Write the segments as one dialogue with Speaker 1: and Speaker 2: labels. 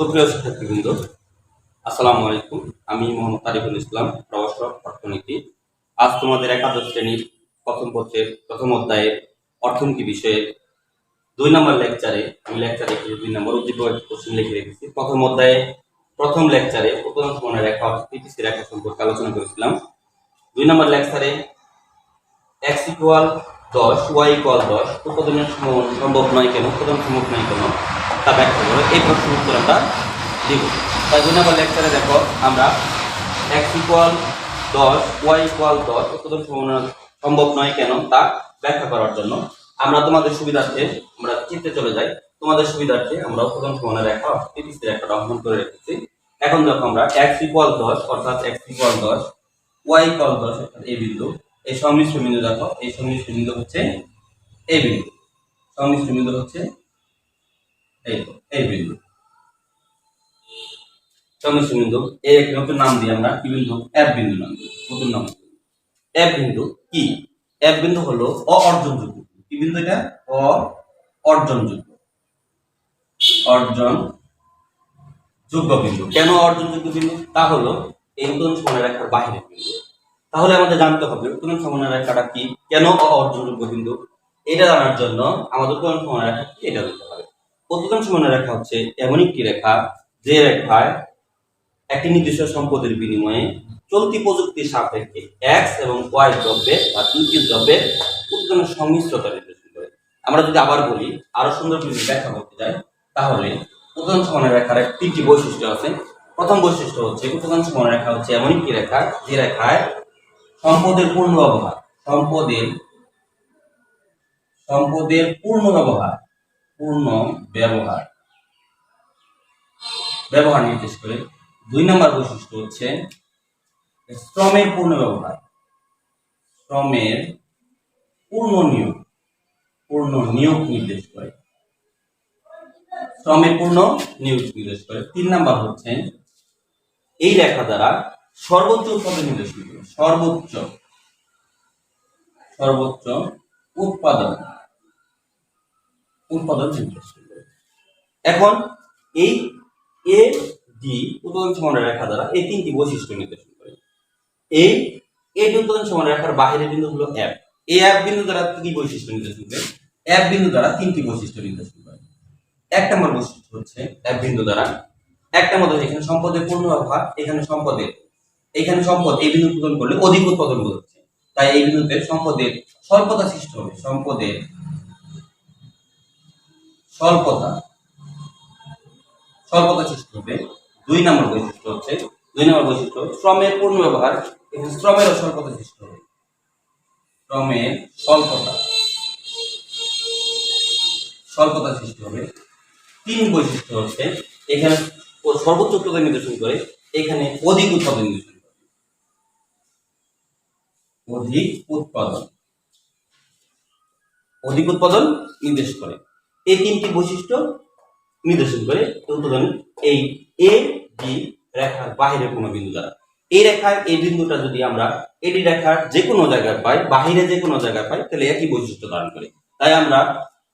Speaker 1: সুপ্রিয় শিক্ষার্থীবৃন্দ আসসালামু আলাইকুম। আমি মোহাম্মদ তারিকুল ইসলাম, প্রভাষক, অর্থনীতি। আজ তোমাদের একাদশ শ্রেণির প্রথম পত্রের প্রথম অধ্যায়ের অর্থনীতি বিষয়ে দুই নম্বর লেকচারে, আমি লেকচারে দুই নম্বর উদ্দীপক একটি কোশ্চেন লিখে রেখেছি। প্রথম অধ্যায়ে, প্রথম লেকচারে উৎপাদন সমানের রেখা পিটিসি রেখা সম্পর্কে আলোচনা করেছিলাম। দুই নম্বর লেকচারে এক্স ইকুয়াল দশ ওয়াই ইকুয়াল দশ উৎপাদনের সম- সম্ভব নয় কেন? উৎপাদন সম্ভব নয় কেন? তা ব্যাখ্যা করো এই প্রশ্নের উত্তর আমরা দিব। তাই দুই নম্বর লেকচারে দেখো আমরা এক্স ইকুয়াল দশ ওয়াই ইকুয়াল দশ উৎপাদন সম- সম্ভব নয় কেন তা ব্যাখ্যা করার জন্য। আমরা তোমাদের সুবিধার্থে আমরা চিত্রে চলে যাই। তোমাদের সুবিধার্থে আমরা উৎপাদন সমানের রেখা তিরিশ রেখাটা অঙ্কন করে রেখেছি। এখন দেখো আমরা এক্স ইকুয়াল দশ অর্থাৎ এক্স ইকুয়াল দশ ওয়াই ইকুয়াল দশ অর্থাৎ এই বিন্দু। এই সংমিশ্র বিন্দু দেখো, এই সংমিশ্র বিন্দু হচ্ছে এই বিন্দু। সংমিশ্র বিন্দু হচ্ছে এই এই বিন্দু। বিন্দু নতুন নাম দিই আমরা, কি বিন্দু? এফ বিন্দু নাম নতুন নাম এফ বিন্দু কি? এফ বিন্দু হলো অ অর্জনযোগ্য। কি বিন্দু এটা? অ অর্জনযোগ্য। অর্জন যোগ্য বিন্দু। কেন অর্জনযোগ্য বিন্দু? তা হলো এই উত্তোলন সমান রেখার বাহিরের বিন্দু তাহলে আমাদের জানতে হবে উত্তোলন সমান রেখাটা কি? কেন অ অর্জনযোগ্য বিন্দু? এটা জানার জন্য আমাদের উত্তোলন সমান রেখা এটা হবে। উত্তোলন সমান রেখা হচ্ছে এমন একটি রেখা যে রেখায় একটি নির্দিষ্ট সম্পদের বিনিময়ে চলতি প্রযুক্তির সাপেক্ষে এক্স এবং ওয়াই দ্রব্যে বা দুইটি দ্রব্যের উৎপাদনের সংমিশ্রতা নির্দেশন করে। আমরা যদি আবার বলি, আরও সুন্দর করে ব্যাখ্যা করতে যাই, তাহলে উৎপাদন সমানের রেখার তিনটি বৈশিষ্ট্য আছে। প্রথম বৈশিষ্ট্য হচ্ছে উৎপাদন সমানের রেখা হচ্ছে এমন একটি রেখা যে রেখায় সম্পদের পূর্ণ ব্যবহার, সম্পদের সম্পদের পূর্ণ ব্যবহার। পূর্ণ ব্যবহার। ব্যবহার নির্দেশ করে দুই নম্বর বৈশিষ্ট্য হচ্ছে শ্রমের পূর্ণ ব্যবহার। শ্রমের পূর্ণ নিয়োগ পূর্ণ নিয়োগ নির্দেশ করে। শ্রমের পূর্ণ নিয়োগ নির্দেশ করে। তিন নাম্বার হচ্ছে এই রেখা দ্বারা সর্বোচ্চ উৎপাদন নির্দেশ করে। সর্বোচ্চ সর্বোচ্চ উৎপাদন। উৎপাদন এখন এই এ ডি উৎপাদন সমান রেখা দ্বারা এই তিনটি বৈশিষ্ট্য নির্দেশন করে। এই এ ডি উৎপাদন সমান রেখার বাহিরের বিন্দু হলো এফ এই এফ বিন্দু দ্বারা কি বৈশিষ্ট্য নির্দেশন করে? এফ বিন্দু দ্বারা তিনটি বৈশিষ্ট্য নির্দেশন করে। এক নম্বর বৈশিষ্ট্য হচ্ছে এফ বিন্দু দ্বারা। এক নম্বর হচ্ছে এখানে সম্পদের পূর্ণ ব্যবহার, এখানে সম্পদের, এখানে সম্পদ, এই বিন্দু উৎপাদন করলে অধিক উৎপাদন বোঝাচ্ছে। তাই এই বিন্দুতে সম্পদের স্বল্পতা সৃষ্টি হবে, সম্পদের স্বল্পতা। স্বল্পতা সৃষ্টি হবে। দুই নম্বর বৈশিষ্ট্য হচ্ছে, দুই নম্বর বৈশিষ্ট্য শ্রমের পূর্ণ ব্যবহার এখানে শ্রমেরও স্বল্পতা সৃষ্টি হবে। শ্রমের স্বল্পতা। স্বল্পতা সৃষ্টি হবে। তিন বৈশিষ্ট্য হচ্ছে, এখানে সর্বোচ্চ উৎপাদন নির্দেশন করে, এখানে অধিক উৎপাদন নির্দেশন করে। অধিক উৎপাদন। অধিক উৎপাদন নির্দেশ করে। এই তিনটি বৈশিষ্ট্য নির্দেশন করে উৎপাদন এই এ বি রেখার বাহিরে কোনো বিন্দু দ্বারা। এই রেখার এই বিন্দুটা যদি আমরা এডি রেখার যে কোনো জায়গায় পাই, বাহিরে যে কোনো জায়গায় পাই, তাহলে একই বৈশিষ্ট্য ধারণ করে। তাই আমরা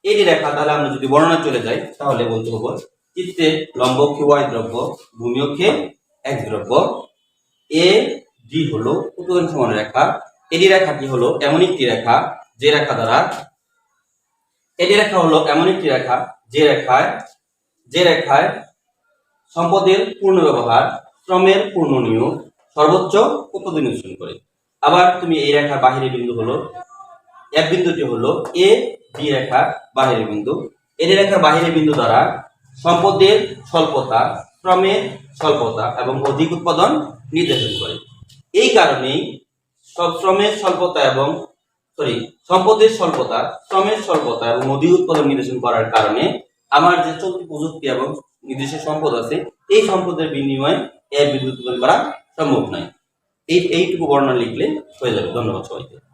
Speaker 1: এডি রেখা, তাহলে আমরা যদি বর্ণনা চলে যাই, তাহলে বলতে হব চিত্রে লম্ব অক্ষে ওয়াই দ্রব্য, ভূমি অক্ষে এক দ্রব্য। এ ডি হলো উৎপাদন সমান রেখা। এডি রেখাটি হলো এমন একটি রেখা, যে রেখা দ্বারা এডি রেখা হলো এমন একটি রেখা, যে রেখায় যে রেখায় সম্পদের পূর্ণ ব্যবহার, শ্রমের পূর্ণ নিয়োগ, সর্বোচ্চ উৎপাদন নির্দেশন করে। আবার তুমি এই রেখার বাহিরের বিন্দু হলো, এক বিন্দুটি হলো এ বি রেখার বাহিরের বিন্দু। এডি রেখার বাহিরের বিন্দু দ্বারা সম্পদের স্বল্পতা, শ্রমের স্বল্পতা এবং অধিক উৎপাদন নির্দেশন করে। এই কারণেই শ্রমের স্বল্পতা এবং সরি সম্পদের স্বল্পতা, শ্রমের স্বল্পতা এবং নদী উৎপাদন নির্দেশন করার কারণে আমার যে চলতি প্রযুক্তি এবং নির্দিষ্ট সম্পদ আছে, এই সম্পদের বিনিময়ে এর বিদ্যুৎ উৎপাদন করা সম্ভব নয়। এই, এইটুকু বর্ণনা লিখলে হয়ে যাবে। ধন্যবাদ সবাইকে।